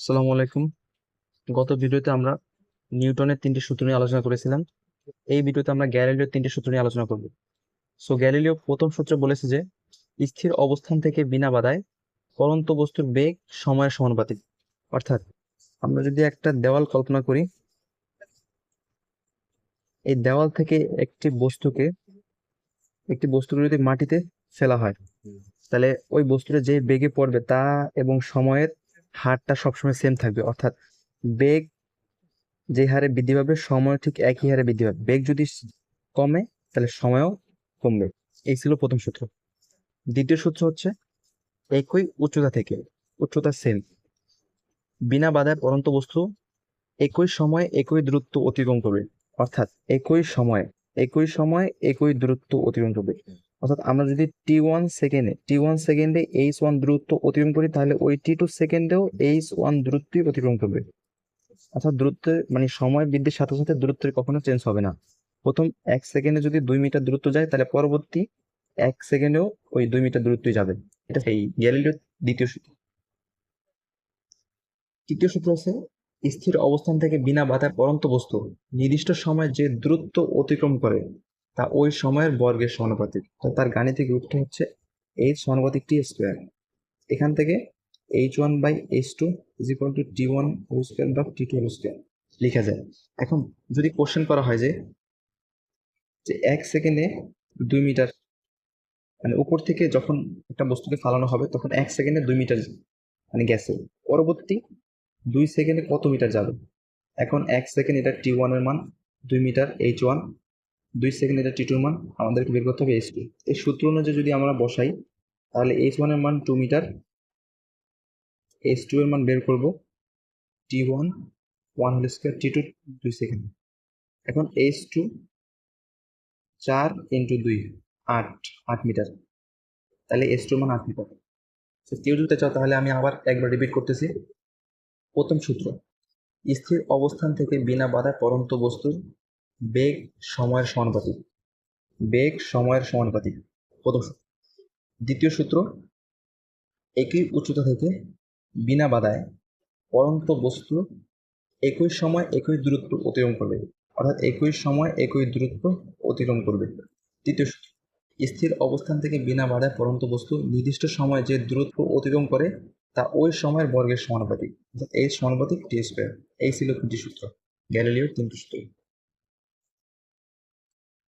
আসসালামু আলাইকুম। গত ভিডিওতে আমরা নিউটনের তিনটি সূত্র নিয়ে আলোচনা করেছিলাম। এই ভিডিওতে আমরা গ্যালিলিওর তিনটি সূত্র নিয়ে আলোচনা করব। সো গ্যালিলিও প্রথম সূত্র বলেছে যে, স্থির অবস্থান থেকে বিনা বাধায় পরন্ত বস্তুর বেগ সময়ের সমানুপাতিক। অর্থাৎ, আমরা যদি একটা দেওয়াল কল্পনা করি, এই দেওয়াল থেকে একটি বস্তুকে একটি বস্তুকে যদি মাটিতে ফেলা হয়। তাহলে ওই বস্তুটা যে বেগে পড়বে তা এবং সময়ের হারটা সবসময় সেম থাকবে। অর্থাৎ বেগ যে হারে বৃদ্ধি পাবে, সময় ঠিক একই হারে বৃদ্ধি পাবে। বেগ যদি কমে, তাহলে সময়ও কমবে। এই ছিল প্রথম সূত্র। দ্বিতীয় সূত্র হচ্ছে একই উচ্চতা থেকে, উচ্চতা সেম বিনা বাধায় পরন্ত বস্তু একই সময়ে একই দূরত্ব অতিক্রম করবে। অর্থাৎ একই সময়ে একই সময়ে একই দূরত্ব অতিক্রম করবে। অর্থাৎ আমরা যদি টি ওয়ান সেকেন্ডে টি ওয়ান সেকেন্ডে এইচ ওয়ান দূরত্ব অতিক্রম করি, তাহলে ওই টি টু সেকেন্ডেও এইচ ওয়ান দূরত্বই অতিক্রম করবে। অর্থাৎ দূরত্বের মানে সময় বৃদ্ধির সাথে সাথে দূরত্বের কখনো চেঞ্জ হবে না। প্রথম এক সেকেন্ডে যদি দুই মিটার দূরত্ব যায়, তাহলে পরবর্তী এক সেকেন্ডেও ওই দুই মিটার দূরত্বই যাবে। এটা সেই গ্যালিলিওর দ্বিতীয় সূত্র। তৃতীয় সূত্র হচ্ছে, স্থির অবস্থান থেকে বিনা বাধায় পরন্ত বস্তু, নির্দিষ্ট সময়ে যে দূরত্ব অতিক্রম করে তা ওই সময়ের বর্গের সমানুপাতিক। তার গাণিতিক রূপটা হচ্ছে এইচ সমানুপাতিক টি স্কোয়ার। এখান থেকে H one by H two is equal to T one whole square বা টি টু হোল স্কোয়ার লেখা যায়। এখন যদি কোশ্চেন করা হয় যে যে এক সেকেন্ডে দুই মিটার মানে উপর থেকে যখন একটা বস্তুকে ফালানো হবে, তখন এক সেকেন্ডে দুই মিটার মানে গেছে। পরবর্তী দুই সেকেন্ডে কত মিটার যাবে? এখন এক সেকেন্ড এটা টি ওয়ানের মান, দুই মিটার এইচ ওয়ান দুই সেকেন্ড এটা টি টুর মান, আমাদেরকে বের করতে হবে এইচ টু এই সূত্র অনুযায়ী যদি আমরা বসাই, তাহলে এইচ ওয়ানের মান টু মিটার এইচ টু এর মান বের করব T one one whole square T two দুই সেকেন্ড এখন এইচ টু চার ইন্টু দুই, আট আট মিটার তাহলে এইচ টু মান আট মিটার কেউ যদি চাও তাহলে আমি আবার একবার রিপিট করতেছি। প্রথম সূত্র, স্থির অবস্থান থেকে বিনা বাধায় পরন্ত বস্তুর বেগ সময়ের সমানুপাতিক। বেগ সময়ের সমানুপাতিক। প্রথম সূত্র। দ্বিতীয় সূত্র, একই উচ্চতা থেকে বিনা বাধায় পরন্ত বস্তু একই সময় একই দূরত্ব অতিক্রম করবে। অর্থাৎ একই সময় একই দূরত্ব অতিক্রম করবে। তৃতীয় সূত্র। স্থির অবস্থান থেকে বিনা বাধায় পরন্ত বস্তু নির্দিষ্ট সময়ে যে দূরত্ব অতিক্রম করে, তা ওই সময়ের বর্গের সমানুপাতিক। অর্থাৎ এই সমানুপাতিক টি স্কোয়ার। এই ছিল তিনটি সূত্র। গ্যালিলিওর তিনটি সূত্র।